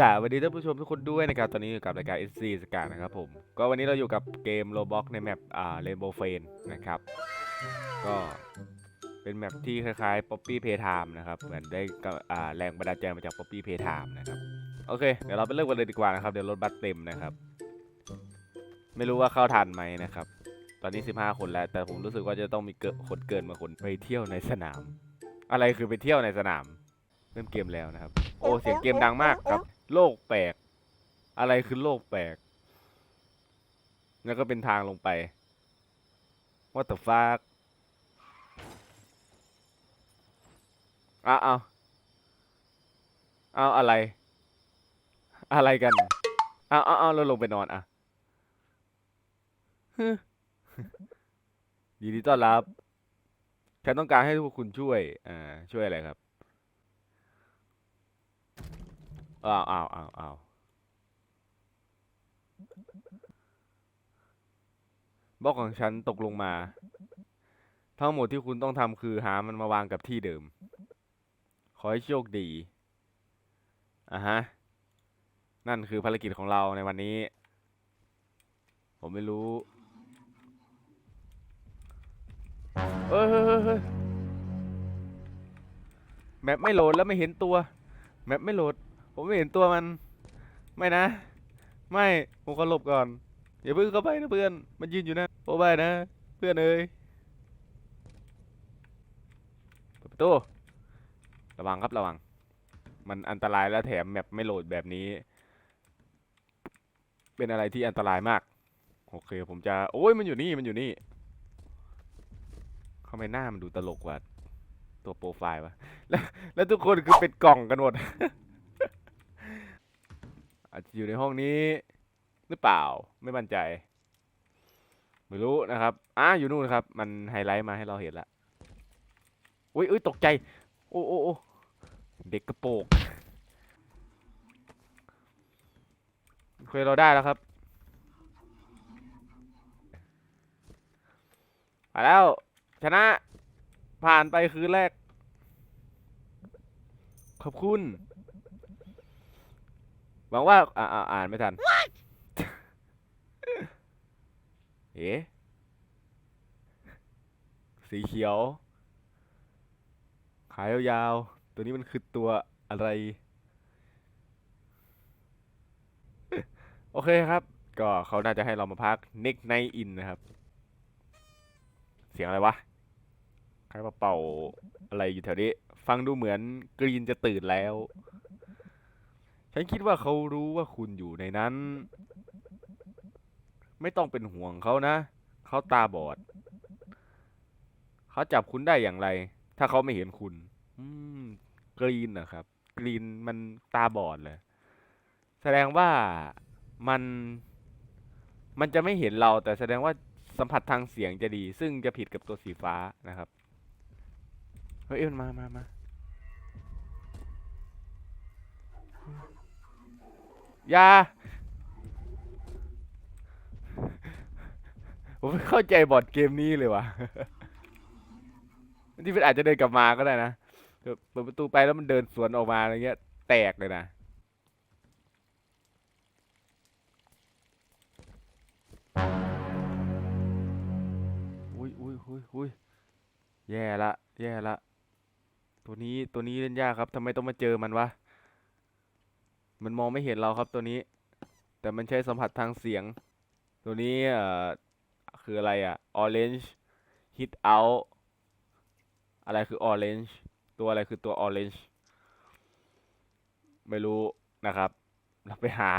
สวัสดีท่านผู้ชมทุกคนด้วยนะครับ ตอนนี้อยู่กับรายการ SC สกานะครับผม ก็วันนี้เราอยู่กับเกม Roblox ในแมปอ่า Rainbow f r i e n นะครับ ก็เป็นแมปที่คล้ายๆ Poppy Playtime นะครับ เหมือนได้กับอ่าแรงบันดาลใจมาจาก Poppy Playtime นะครับ โอเค เดี๋ยวเราไปเริ่มกันเลยดีกว่านะครับ เดี๋ยวรถบัสเต็มนะครับ ไม่รู้ว่าเข้าทันไหมนะครับ ตอนนี้ 15 คนแล้ว แต่ผมรู้สึกว่าจะต้องมีเกิคนเกินมาคนไปเที่ยวในสนาม อะไรคือไปเที่ยวในสนาม เริ่มเกมแล้วนะครับ โอ้ เสียงเกมดังมากครับ โลกแปลก อะไรคือโลกแปลก แล้วก็เป็นทางลงไป What the fuck อ้าวอ้าวอ้าอะไร อะไรกันอ้าวอ้าวอ้าเราลงไปนอนอะฮึยินดีต้อนรับ ฉันต้องการให้พวกคุณช่วย อ่า ช่วยอะไรครับ อ้าวอ้าวอ้าวอ้าวบล็อกของฉันตกลงมา ทั้งหมดที่คุณต้องทำคือหามันมาวางกับที่เดิม ขอให้โชคดีอะฮะ นั่นคือภารกิจของเราในวันนี้ ผมไม่รู้เอ้ยเฮ้ยเฮ้ยเฮ้ยแมปไม่โหลดแล้วไม่เห็นตัว แมปไม่โหลด ผมไม่เห็นตัวมัน ไม่นะ ไม่ ผมขอหลบก่อน อย่าเพิ่งเข้าไปนะเพื่อน มันยืนอยู่นะโอ้บายนะ เพื่อนเอ้ยเปิดประตูระวังครับระวัง มันอันตรายและแถมแมปไม่โหลดแบบนี้ เป็นอะไรที่อันตรายมาก โอเค ผมจะ โอ้ย มันอยู่นี่ มันอยู่นี่ทำไมหน้ามันดูตลกกว่า ตัวโปรไฟล์วะ แล้ว แล้วทุกคนคือเป็นกล่องกันหมด อาจจะอยู่ในห้องนี้ หรือเปล่าไม่มั่นใจ ไม่รู้นะครับอ่าอยู่นู่นครับ มันไฮไลท์มาให้เราเห็นละอุ้ยอุ้ยตกใจ โอ้โอ้โอเด็กกระโปรงเคยเราได้แล้วครับมาแล้ว ชนะผ่านไปคืนแรก ขอบคุณ หวังว่าอ่าอ่าอ่านไม่ทัน เอ๊ะสีเขียว ขายยาวๆ ตัวนี้มันคือตัวอะไร โอเคครับ ก็เขาน่าจะให้เรามาพัก Next Night In นะครับ เสียงอะไรวะ ใครมาเป่าอะไรอยู่แถวนี้ ฟังดูเหมือนกรีนจะตื่นแล้ว ฉันคิดว่าเขารู้ว่าคุณอยู่ในนั้น ไม่ต้องเป็นห่วงเขานะ เขาตาบอด เขาจับคุณได้อย่างไร ถ้าเขาไม่เห็นคุณ อืม กรีนนะครับ กรีนมันตาบอดเลย แสดงว่ามันมันจะไม่เห็นเรา แต่แสดงว่าสัมผัสทางเสียงจะดี ซึ่งจะผิดกับตัวสีฟ้านะครับ เฮ้ยเอ็นมามามา อย่า ผมไม่เข้าใจบอดเกมนี้เลยวะที่มันอาจจะเดินกลับมาก็ได้นะเปิดเปิดประตูไปแล้วมันเดินสวนออกมาอะไรเงี้ย แตกเลยนะอุ้ยอุ้ยอุ้ยอุ้ยแย่ละ แย่ละ ตัวนี้ตัวนี้เล่นยากครับทำไมต้องมาเจอมันวะ มันมองไม่เห็นเราครับตัวนี้ แต่มันใช้สัมผัสทางเสียง ตัวนี้เอ่อคืออะไรอะ orange hit out อะไรคือ orange ตัวอะไรคือตัว orange ไม่รู้นะครับ เราไปหา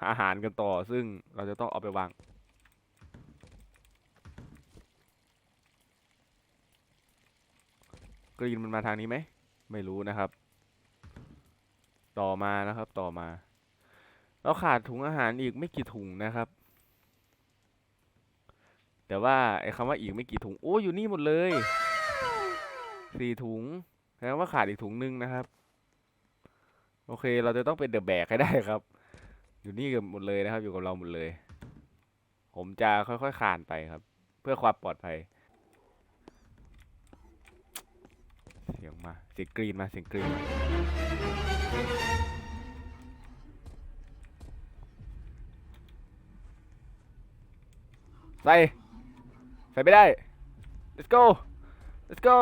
หาอาหารกันต่อ ซึ่งเราจะต้องเอาไปวางกรีนมันมาทางนี้ไหม ไม่รู้นะครับ ต่อมานะครับต่อมา เราขาดถุงอาหารอีกไม่กี่ถุงนะครับ แต่ว่าไอ้คำว่าอีกไม่กี่ถุง โอ้อยู่นี่หมดเลยสี่ถุงแสดงว่าขาดอีกถุงนึงนะครับ โอเค เราจะต้องเป็นเดอะแบกให้ได้ครับ อยู่นี่กันหมดเลยนะครับ อยู่กับเราหมดเลย ผมจะค่อยๆคานไปครับ เพื่อความปลอดภัยเสียงมาเสียงกรีนมาเสียงกรีนมา ใส่ใส่ไม่ได้ let's go let's go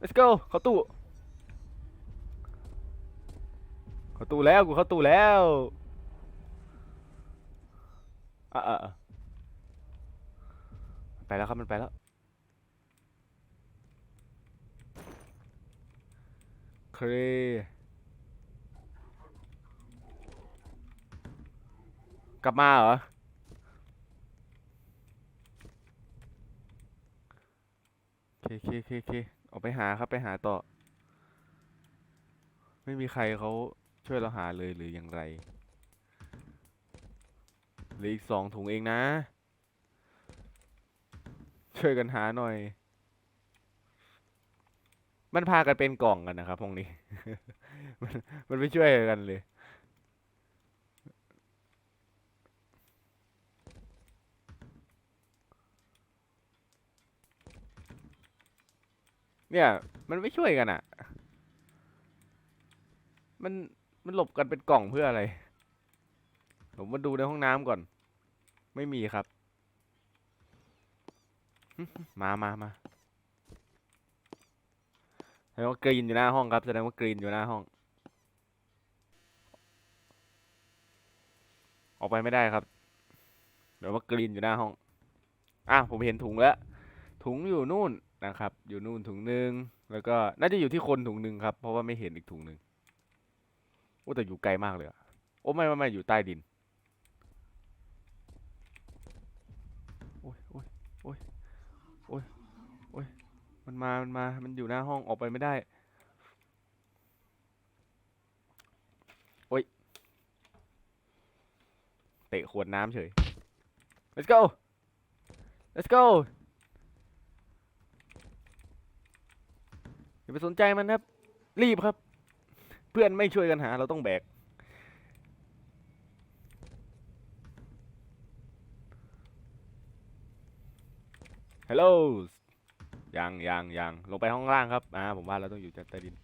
let's go เขาตู้เขาตู้แล้วกูเขาตู้แล้วอะไปแล้วครับมันไปแล้ว เคกลับมาเหรอ เคเคเคโอเคออกไปหาครับไปหาต่อ ไม่มีใครเขาช่วยเราหาเลยหรืออย่างไรเหลืออีกสองถุงเองนะ ช่วยกันหาหน่อย มันพากันเป็นกล่องกันนะครับพวกนี้ มันมันไม่ช่วยกันเลย เนี่ย มันไม่ช่วยกันอะ มันมันหลบกันเป็นกล่องเพื่ออะไร ผมมาดูในห้องน้ำก่อน ไม่มีครับ มามามา แสดงว่ากรีนอยู่หน้าห้องครับแสดงว่ากรีนอยู่หน้าห้อง ออกไปไม่ได้ครับเดี๋ยวว่ากรีนอยู่หน้าห้องอะผมเห็นถุงแล้ว ถุงอยู่นู่นนะครับ อยู่นู่นถุงหนึ่งแล้วก็น่าจะอยู่ที่คนถุงหนึ่งครับ เพราะว่าไม่เห็นอีกถุงหนึ่งโอ้แต่อยู่ไกลมากเลยอะโอ้ไม่ไม่ไม่อยู่ใต้ดิน โอ้ยโอ้ยโอ้ยโอ้ยโอ้ย มันมา มันมา มันอยู่หน้าห้องออกไปไม่ได้ โอ้ย เตะขวดน้ำเฉย let's go let's go อย่าไปสนใจมันครับ รีบครับ เพื่อนไม่ช่วยกันหา เราต้องแบกฮัลโหล ยังยังยังลงไปห้องล่างครับอ่าผมว่าเราต้องอยู่ใต้ดิน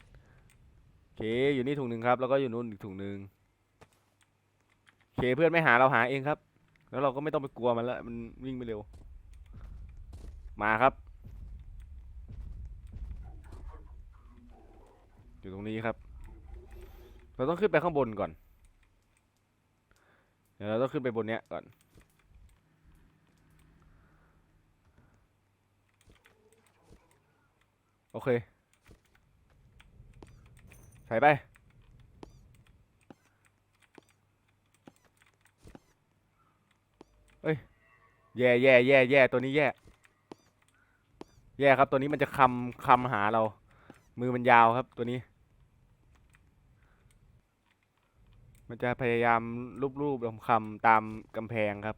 โอเคอยู่นี่ถุงหนึ่งครับ แล้วก็อยู่นู่นอีกถุงหนึ่งโอเคเพื่อนไม่หาเราหาเองครับ แล้วเราก็ไม่ต้องไปกลัวมันละมันวิ่งไม่เร็ว มาครับ อยู่ตรงนี้ครับ เราต้องขึ้นไปข้างบนก่อนเดี๋ยวเราต้องขึ้นไปบนเนี้ยก่อน โอเค ใส่ไป เอ้ย แย่แย่แย่แย่ตัวนี้แย่ แย่ครับ ตัวนี้มันจะคำคำหาเรา มือมันยาวครับตัวนี้ มันจะพยายามรูปๆคำๆตามกำแพงครับ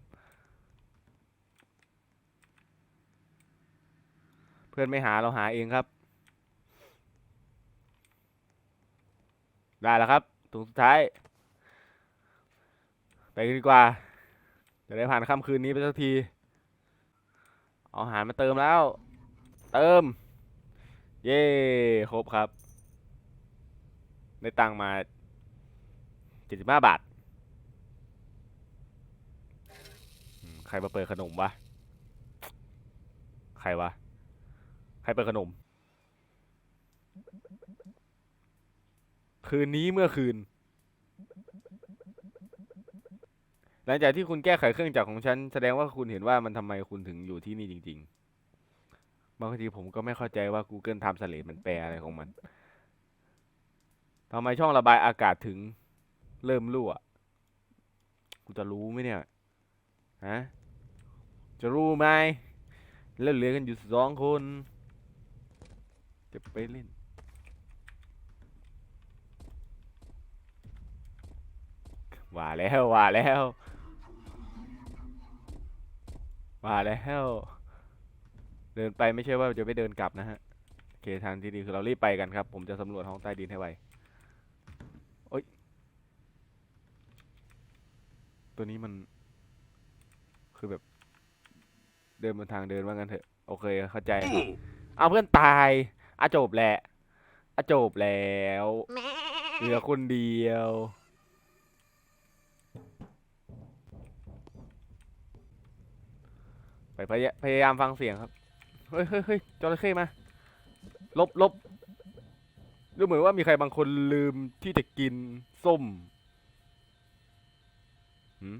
เพื่อนไม่หาเราหาเองครับ ได้แล้วครับถุงสุดท้าย ไปดีกว่า จะได้ผ่านค่ำคืนนี้ไปสักที เอาอาหารมาเติมแล้ว เติม เย้ครบครับ ได้ตังค์มาเจ็ดสิบาท ใครมาเปิดขนมวะ ใครวะ ใครเปิดขนม คืนนี้เมื่อคืน หลังจากที่คุณแก้ไขเครื่องจักรของฉัน แสดงว่าคุณเห็นว่ามันทำไมคุณถึงอยู่ที่นี่จริง ๆ บางทีผมก็ไม่เข้าใจว่า Google Translate มันแปลอะไรของมันทำไมช่องระบายอากาศถึงเริ่มรั่ว กูจะรู้ไหมเนี่ย ฮะ จะรู้ไหมเล่นเหลือกันอยู่สองคน จะไปเล่น ว่าแล้วว่าแล้วว่าแล้วเดินไปไม่ใช่ว่าจะไม่เดินกลับนะฮะโอเคทางที่ดีคือเรารีบไปกันครับผมจะสำรวจห้องใต้ดินให้ไวโอ๊ยตัวนี้มัน คือแบบ เดินบนทางเดินว่างั้นเถอะโอเคเข้าใจ เอาเพื่อนตายอะจบแหละอะจบแล้วเหลือคนเดียว ไปพยาพยายามฟังเสียงครับเฮ้ยเฮ้ยเฮ้ยจระเข้มา ลบลบดูเหมือนว่ามีใครบางคนลืมที่จะกินส้มหืม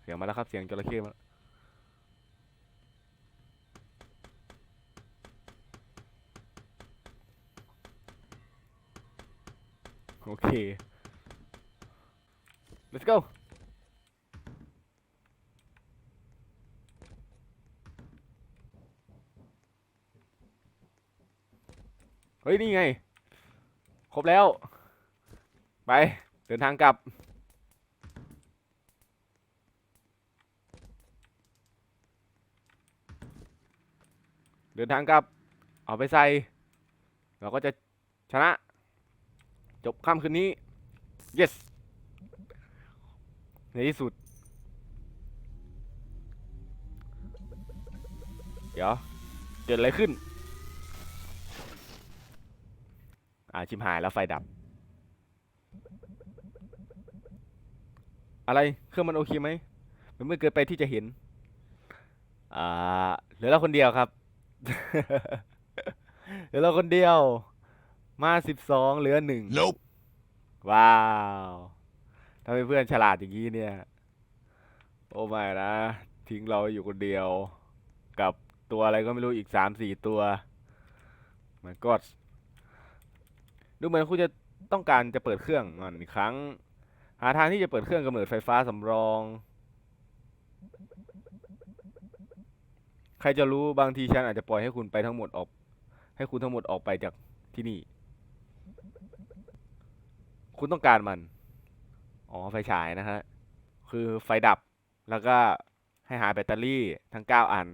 เสียงมาแล้วครับ เสียงจระเข้มาโอเค let's go เฮ้ย นี่ไง ครบแล้ว ไป เดินทางกลับ เดินทางกลับ เอาไปใส่ เราก็จะชนะ จบค่ำคืนนี้ yes ในที่สุด เดี๋ยว เกิดอะไรขึ้น อ่าชิมหายแล้วไฟดับ อะไรเครื่องมันโอเคไหมมันไม่เกินไปที่จะเห็น อ่าเหลือเราคนเดียวครับ เหลือเราคนเดียว มาสิบสองเหลือหนึ่ง Nope. ว้าวถ้าเป็นเพื่อนฉลาดอย่างนี้เนี่ย โอ้ไม่นะ ทิ้งเราอยู่คนเดียว กับตัวอะไรก็ไม่รู้อีกสามสี่ตัวมันก็ ดูเหมือนคุณจะต้องการจะเปิดเครื่องมันอีกครั้ง หาทางที่จะเปิดเครื่องกำเนิดไฟฟ้าสำรอง ใครจะรู้บางทีฉันอาจจะปล่อยให้คุณไปทั้งหมดออก ให้คุณทั้งหมดออกไปจากที่นี่ คุณต้องการมัน อ๋อไฟฉายนะฮะ คือไฟดับแล้วก็ให้หาแบตเตอรี่ทั้งเก้าอัน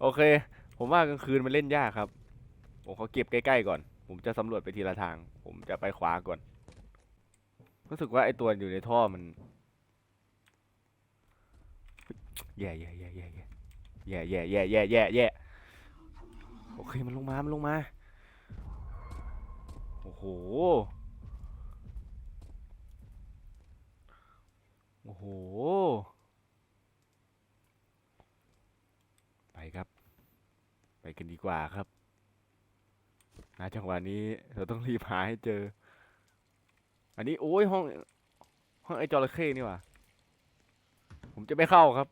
โอเค ผมว่ากลางคืนมันเล่นยากครับ ผมขอเก็บใกล้ๆก่อน ผมจะสำรวจไปทีละทาง ผมจะไปขวาก่อน รู้สึกว่าไอตัวอยู่ในท่อมันแย่แย่แย่แย่แย่แย่แย่แย่แย่แย่แย่โอเคมันลงมา มันลงมา โอ้โห โอ้โห ไปครับ ไปกันดีกว่าครับ ณจังหวะนี้เราต้องรีบหาให้เจอ อันนี้โอ้ยห้อง ห้องไอ้จระเข้นี่ว่าผมจะไม่เข้าครับ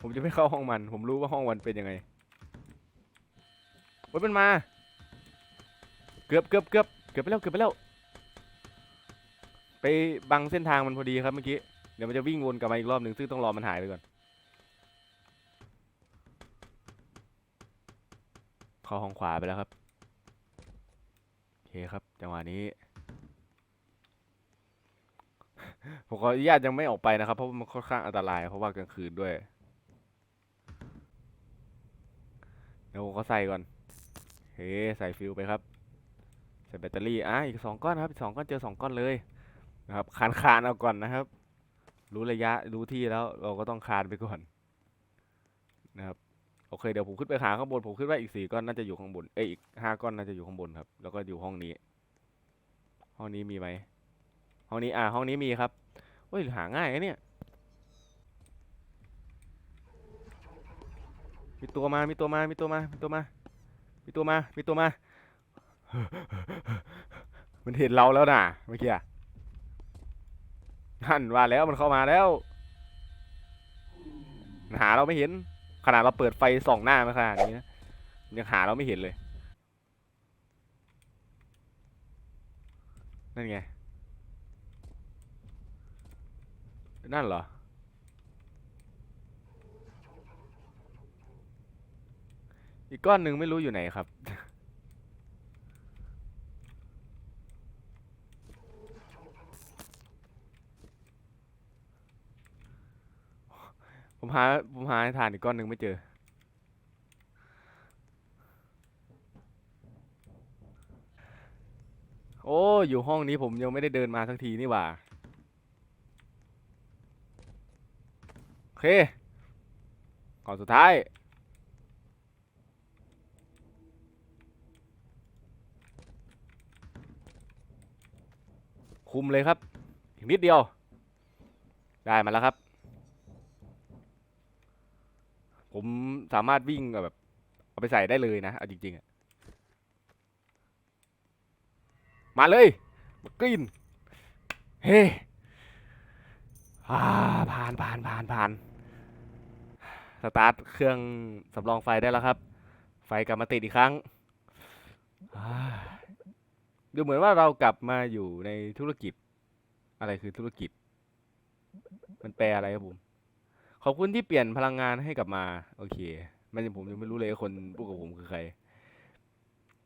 ผมจะไม่เข้าห้องมัน ผมรู้ว่าห้องมันเป็นยังไงโอ้ยมันมา เกือบเกือบเกือบเกือบไปแล้วเกือบไปแล้ว ไปบังเส้นทางมันพอดีครับเมื่อกี้ เดี๋ยวมันจะวิ่งวนกลับมาอีกรอบหนึ่งซึ่งต้องรอมันหายไปก่อน เข้าห้องขวาไปแล้วครับโอเคครับจังหวะนี้ ผมขออนุญาตยังไม่ออกไปนะครับ เพราะมันค่อนข้างอันตราย เพราะว่ากลางคืนด้วยเดี๋ยวผมก็ใส่ก่อนเฮ้ใส่ฟิวไปครับ ใส่แบตเตอรี่อะอีกสองก้อนครับอีกสองก้อนเจอสองก้อนเลยนะครับคานคานเอาก่อนนะครับ รู้ระยะรู้ที่แล้วเราก็ต้องคานไปก่อนนะครับ อเคเดี๋ยวผมขึ้นไปหาข้างบนผมคิดว่าอีกสี่ก้อนน่าจะอยู่ข้างบนเอ้ยอีกห้าก้อนน่าจะอยู่ข้างบนครับ แล้วก็อยู่ห้องนี้ ห้องนี้มีไหมห้องนี้อ่าห้องนี้มีครับเฮ้ยหาง่ายนะเนี่ยมีตัวมา มีตัวมา มีตัวมา มีตัวมา มีตัวมา มีตัวมา มันเห็นเราแล้วน่ะเมื่อกี้อะนั่นว่าแล้วมันเข้ามาแล้ว หาเราไม่เห็น ขนาดเราเปิดไฟส่องหน้ามาขนาดนี้นะยังหาเราไม่เห็นเลย นั่นไง นั่นเหรอ อีกก้อนหนึ่งไม่รู้อยู่ไหนครับ ผม หาผมหาฐานอีกก้อนหนึ่งไม่เจอ โอ้อยู่ห้องนี้ผมยังไม่ได้เดินมาสักทีนี่หว่าโอเคก่อนสุดท้ายคุมเลยครับ อีกนิดเดียว ได้มาแล้วครับ ผมสามารถวิ่งแบบเอาไปใส่ได้เลยนะเอาจริงๆอะมาเลยกรีนเฮ้อ่าผ่านผ่านผ่านผ่านสตาร์ทเครื่องสำรองไฟได้แล้วครับ ไฟกลับมาติดอีกครั้งดูเหมือนว่าเรากลับมาอยู่ในธุรกิจ อะไรคือธุรกิจ มันแปลอะไรครับผม ขอบคุณที่เปลี่ยนพลังงานให้กลับมา โอเค มันผมยังไม่รู้เลยคนพูดกับผมคือใคร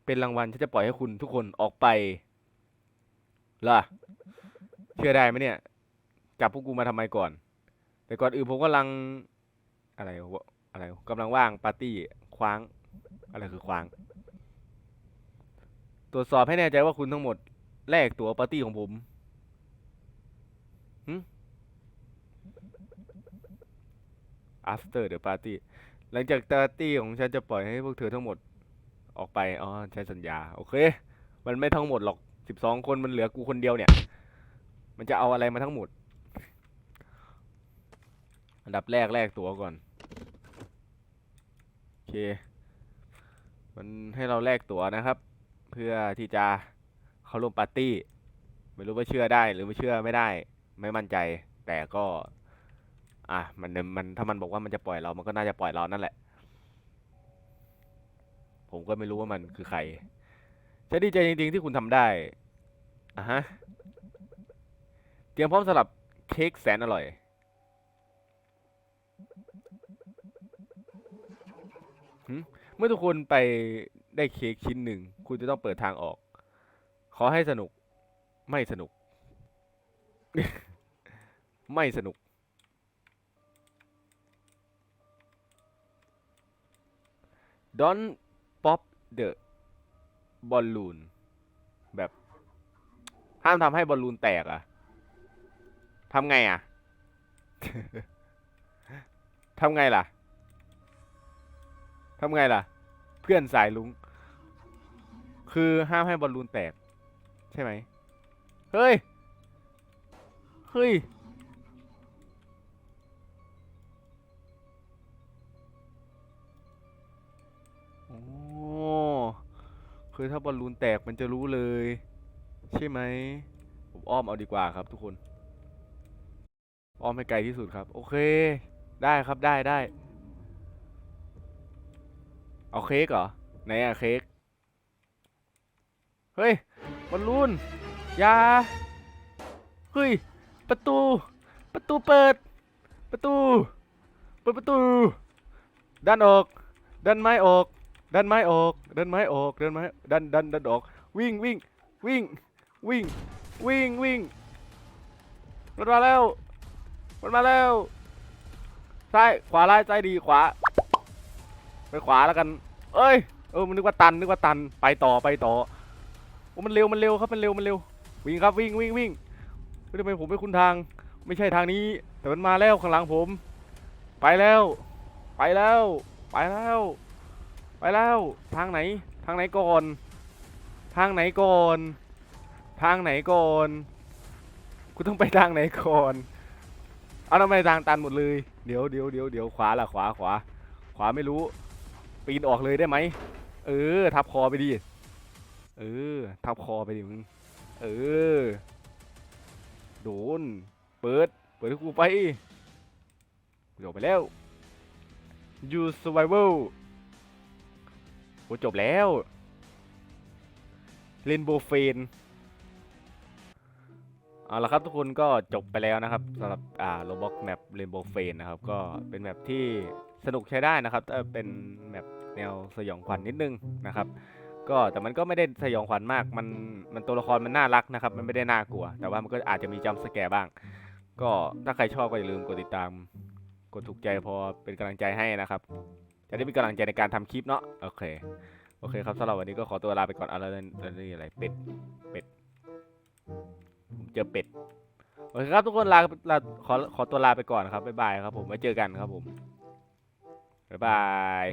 เป็นรางวัลที่จะปล่อยให้คุณทุกคนออกไปล่ะ เชื่อได้ไหมเนี่ย จับพวกกูมาทำไมก่อน แต่ก่อนอื่นผมกำลัง อะไรวะอะไรวะกำลังว่างปาร์ตี้คว้าง อะไรคือคว้าง ตรวจสอบให้แน่ใจว่าคุณทั้งหมดแลกตั๋วปาร์ตี้ของผมหึ after the party หลังจากปาร์ตี้ของฉันจะปล่อยให้พวกเธอทั้งหมดออกไป อ๋อใช้สัญญา โอเค มันไม่ทั้งหมดหรอกสิบสองคนมันเหลือกูคนเดียวเนี่ย มันจะเอาอะไรมาทั้งหมด อันดับแรกแลกตั๋วก่อน โอเค มันให้เราแลกตั๋วนะครับ เพื่อที่จะเข้าร่วมปาร์ตี้ ไม่รู้ว่าเชื่อได้หรือไม่เชื่อไม่ได้ ไม่มั่นใจ แต่ก็ อะมันมันถ้ามันบอกว่ามันจะปล่อยเรามันก็น่าจะปล่อยเรานั่นแหละ ผมก็ไม่รู้ว่ามันคือใครฉันดีใจจริงๆที่คุณทำได้อะฮะเตรียมพร้อมสำหรับเค้กแสนอร่อย เมื่อทุกคนไปได้เค้กชิ้นหนึ่ง คุณจะต้องเปิดทางออก ขอให้สนุก ไม่สนุก ไม่สนุก Don't pop the balloon แบบ ห้ามทำให้บอลลูนแตกอะทำไงอะทำไงล่ะทำไงล่ะ เพื่อนสายลุง คือห้ามให้บอลลูนแตก ใช่ไหม เฮ้ย เฮ้ย คือถ้าบอลลูนแตกมันจะรู้เลย ใช่ไหมผมอ้อมเอาดีกว่าครับทุกคน อ้อมให้ไกลที่สุดครับ โอเค ได้ครับได้ได้ เอาเค้กเหรอ ไหนอะเค้ก เฮ้ยบอลลูนยาเฮ้ย ประตู ประตูเปิด ประตู เปิดประตูดันออกดันไม้ออก ดันไม้ออกดันไม้ออกดันไม้ดันดันดันออก วิ่งวิ่งวิ่งวิ่งวิ่งวิ่งมันมาแล้วมันมาแล้วซ้ายขวาไล่ซ้ายดีขวา ไปขวาแล้วกัน เอ้ยเออมันนึกว่าตันนึกว่าตันไปต่อไปต่อโอ้มันเร็วมันเร็วครับมันเร็วมันเร็ว วิ่งครับวิ่งวิ่งวิ่งทำไมผมไม่คุ้นทาง ไม่ใช่ทางนี้ แต่มันมาแล้วข้างหลังผม ไปแล้ว ไปแล้ว ไปแล้ว ไปแล้วทางไหนทางไหนก่อน ทางไหนก่อน ทางไหนก่อนกูต้องไปทางไหนก่อนเอาทำไมทางตันหมดเลยเดี๋ยวเดี๋ยวเดี๋ยวเดี๋ยวขวาล่ะขวาขวา ขวาไม่รู้ ปีนออกเลยได้ไหมเออ ทับคอไปดิเออ ทับคอไปดิมึงเออโดนเปิด เปิดให้กูไปจบไปแล้ว you survival จบแล้วเรนโบเฟนเอาละครับทุกคนก็จบไปแล้วนะครับสำหรับอ่าโรบ็อกแมปเรนโบเฟนนะครับก็เป็นแมปที่สนุกใช้ได้นะครับแต่เป็นแมปแนวสยองขวัญนิดนึงนะครับ ก็แต่มันก็ไม่ได้สยองขวัญมากมันมันตัวละครมันน่ารักนะครับ มันไม่ได้น่ากลัว แต่ว่ามันก็อาจจะมีจัมสแกร์บ้าง ก็ถ้าใครชอบก็อย่าลืมกดติดตาม กดถูกใจพอเป็นกำลังใจให้นะครับ จะได้มีกำลังใจในการทำคลิปเนาะโอเคโอเคครับสำหรับวันนี้ก็ขอตัวลาไปก่อนอะไรอะไรอะไรเป็ดเป็ดผมเจอเป็ดโอเคครับทุกคนลาลาขอขอตัวลาไปก่อนครับบ๊ายบายครับผมไว้เจอกันครับผมบ๊ายบาย